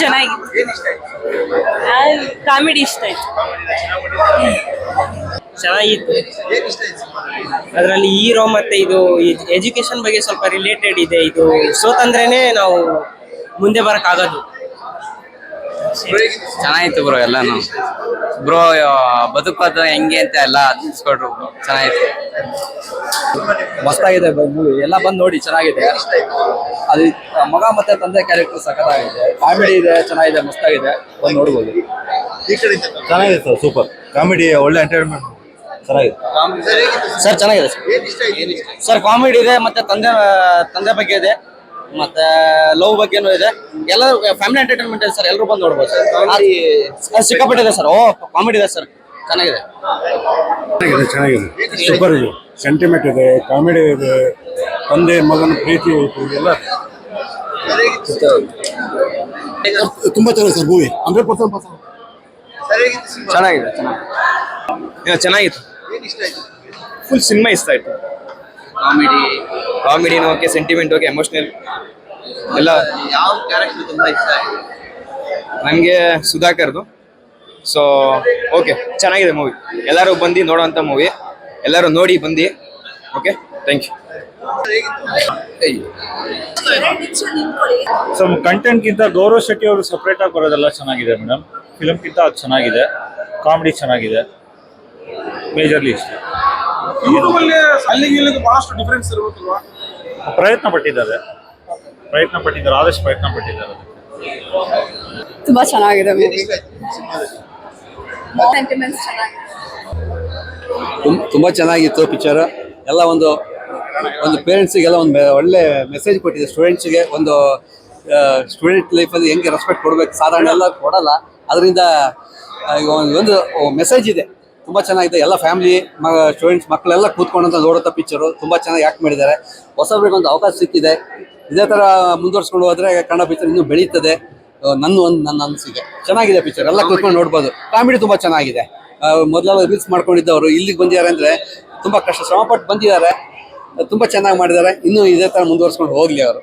ಚೆನ್ನಾಗಿತ್ತು ಏನ್ ಇಷ್ಟ ಆಯ್ತು ಕಾಮಿಡಿ ಇಷ್ಟ ಆಯ್ತು. ಚೆನ್ನಾಗಿತ್ತು. ಏನ್ ಇಷ್ಟ ಆಯ್ತು ಅದರಲ್ಲಿ ಹೀರೋ ಮತ್ತೆ ಇದು ಎಜುಕೇಶನ್ ಬಗ್ಗೆ ಸ್ವಲ್ಪ ರಿಲೇಟೆಡ್ ಇದೆ. ಇದು ಸೋತಂದ್ರೇನೆ ನಾವು ಮುಂದೆ ಬರಕ್ಕಾಗೋದು. ಚೆನ್ನಾಗಿತ್ತು ಬ್ರೋ ಎಲ್ಲಾನು. ಬ್ರೋ ಬದುಕೋದು ಹೆಂಗೆ ಅಂತ ಎಲ್ಲ ತಿಳಿಸ್ಕೊಡ್ರು ಬ್ರೋ ಚೆನ್ನಾಗಿತ್ತು. ಮಸ್ತಾಗಿದೆ ಮೂವಿ ಎಲ್ಲ ಬಂದು ನೋಡಿ ಚೆನ್ನಾಗಿದೆ. ಅದು ಮಗ ಮತ್ತೆ ತಂದೆ ಕ್ಯಾರೆಕ್ಟರ್ ಸಖತ್ತಾಗಿದೆ. ಕಾಮಿಡಿ ಇದೆ ಚೆನ್ನಾಗಿದೆ ಮಸ್ತಾಗಿದೆ. ಬಂದು ನೋಡ್ಬೋದು. ಚೆನ್ನಾಗಿದೆ ಸರ್ ಸೂಪರ್ ಕಾಮಿಡಿ ಒಳ್ಳೆ ಎಂಟರ್ಟೈನ್ಮೆಂಟ್ ಚೆನ್ನಾಗಿದೆ. ಸರ್ ಸರ್ ಚೆನ್ನಾಗಿದೆ ಸರ್ ಏನ್ ಇಷ್ಟ ಆಯ್ತು? ಏನ್ ಇಷ್ಟ ಆಯ್ತು? ಸರ್ ಕಾಮಿಡಿ ಇದೆ ಮತ್ತೆ ತಂದೆ ತಂದೆ ಬಗ್ಗೆ ಇದೆ ಮತ್ತೆ ಲವ್ ಬಗ್ಗೆನೂ ಇದೆ. ಎಲ್ಲ ಫ್ಯಾಮಿಲಿ ಎಂಟರ್ಟೈನ್ಮೆಂಟ್ ಇದೆ ಸರ್ ಎಲ್ಲರೂ ಬಂದು ನೋಡ್ಬೋದು ಸರ್ ಸಿಕ್ಕಾಪಟ್ಟಿದೆ ಸಿಕ್ಕಾಪಟ್ಟೆ ಇದೆ ಸರ್ ಓ ಕಾಮಿಡಿ ಇದೆ ಸರ್ ಚೆನ್ನಾಗಿದೆ. ಚೆನ್ನಾಗಿದೆ ಚೆನ್ನಾಗಿದೆ. ಸೂಪರ್ ಇದೆ. ಸೆಂಟಿಮೆಂಟ್ ಇದೆ ಕಾಮಿಡಿ ಇದೆ ತಂದೆ ಮಗನ ಪ್ರೀತಿ ಐತಿ ಎಲ್ಲ ತುಂಬಾ ಚೆನ್ನಾಗಿದೆ ಸರ್ ಮೂವಿ ಹಂಡ್ರೆಡ್ ಪರ್ಸೆಂಟ್ ಚೆನ್ನಾಗಿದೆ ಚೆನ್ನಾಗಿತ್ತು. ಏನ್ ಇಷ್ಟ ಆಯ್ತು? ಫುಲ್ ಸಿನಿಮಾ ಇಷ್ಟ ಆಯ್ತು. ಕಾಮಿಡಿ ಕಾಮಿಡಿನೂ ಓಕೆ ಸೆಂಟಿಮೆಂಟ್ ಓಕೆ ಎಮೋಷನಲ್ ಎಲ್ಲ ಯಾವ ಕ್ಯಾರೆಕ್ಟರ್ ತುಂಬಾ ಇಷ್ಟ ಆಯ್ತು? ನನಗೆ ಸುಧಾಕರ್ದು. ಸೊ ಓಕೆ ಚೆನ್ನಾಗಿದೆ ಮೂವಿ ಎಲ್ಲರೂ ಬಂದು ನೋಡೋವಂಥ ಮೂವಿ ಎಲ್ಲರೂ ನೋಡಿ ಬಂದು ಓಕೆ ಥ್ಯಾಂಕ್ ಯು ಸೊ ಕಂಟೆಂಟ್ಗಿಂತ ಗೌರವ್ ಶೆಟ್ಟಿ ಅವರು ಸಪ್ರೇಟ್ ಆಗಿ ಬರೋದೆಲ್ಲ ಚೆನ್ನಾಗಿದೆ ಮೇಡಮ್ ಫಿಲಮ್ಗಿಂತ ಅದು ಚೆನ್ನಾಗಿದೆ. ಕಾಮಿಡಿ ಚೆನ್ನಾಗಿದೆ. ಮೇಜರ್ಲಿ ಇಷ್ಟ ಪ್ರಯತ್ನ ಪಟ್ಟಿದ್ದಾರೆ. ಪ್ರಯತ್ನ ಪಟ್ಟಿದ್ದಾರೆ. ಆದಷ್ಟು ಪ್ರಯತ್ನ ಪಟ್ಟಿದ್ದಾರೆ. ತುಂಬಾ ಚೆನ್ನಾಗಿದೆ ಏನ್ ಮೂವಿ ಇಷ್ಟ ಆಯ್ತು ಸಿನಿಮಾದಲ್ಲಿ ಸೆಂಟಿಮೆಂಟ್ಸ್ ಚೆನ್ನಾಗಿದೆ ತುಂಬ ಚೆನ್ನಾಗಿತ್ತು ಪಿಕ್ಚರ್ ಎಲ್ಲ ಒಂದು ಒಂದು ಪೇರೆಂಟ್ಸಿಗೆಲ್ಲ ಒಂದು ಒಳ್ಳೆ ಮೆಸೇಜ್ ಕೊಟ್ಟಿದೆ. ಸ್ಟೂಡೆಂಟ್ಸ್ಗೆ ಒಂದು ಸ್ಟೂಡೆಂಟ್ ಲೈಫಲ್ಲಿ ಹೆಂಗೆ ರೆಸ್ಪೆಕ್ಟ್ ಕೊಡಬೇಕು? ಸಾಧಾರಣ ಎಲ್ಲ ಕೊಡಲ್ಲ. ಅದರಿಂದ ಒಂದು ಮೆಸೇಜ್ ಇದೆ. ತುಂಬ ಚೆನ್ನಾಗಿದೆ. ಎಲ್ಲ ಫ್ಯಾಮಿಲಿ ಸ್ಟೂಡೆಂಟ್ಸ್ ಮಕ್ಕಳೆಲ್ಲ ಕೂತ್ಕೊಂಡಂತ ನೋಡುವಂಥ ಪಿಕ್ಚರು ತುಂಬ ಚೆನ್ನಾಗಿ ಆ್ಯಕ್ಟ್ ಮಾಡಿದ್ದಾರೆ. ಹೊಸಬ್ರಿಗೆ ಒಂದು ಅವಕಾಶ ಸಿಕ್ಕಿದೆ. ಇದೇ ಥರ ಮುಂದುವರ್ಸ್ಕೊಂಡು ಹೋದರೆ ಕನ್ನಡ ಪಿಕ್ಚರ್ ಇನ್ನೂ ಬೆಳೀತದೆ. ನನ್ನ ಒಂದು ನನ್ನ ಅನಿಸಿಕೆ ಚೆನ್ನಾಗಿದೆ ಪಿಕ್ಚರ್ ಎಲ್ಲ ಕೂತ್ಕೊಂಡು ನೋಡ್ಬೋದು. ಕಾಮಿಡಿ ತುಂಬ ಚೆನ್ನಾಗಿದೆ. ಮೊದಲೆಲ್ಲ ರೀಲ್ಸ್ ಮಾಡ್ಕೊಂಡಿದ್ದವರು, ಇಲ್ಲಿಗೆ ಬಂದಿದ್ದಾರೆ ಅಂದರೆ ತುಂಬ ಕಷ್ಟ ಶ್ರಮಪಟ್ಟು ಬಂದಿದ್ದಾರೆ. ತುಂಬ ಚೆನ್ನಾಗಿ ಮಾಡಿದ್ದಾರೆ. ಇನ್ನೂ ಇದೇ ಥರ ಮುಂದುವರ್ಸ್ಕೊಂಡು ಹೋಗಲಿ ಅವರು.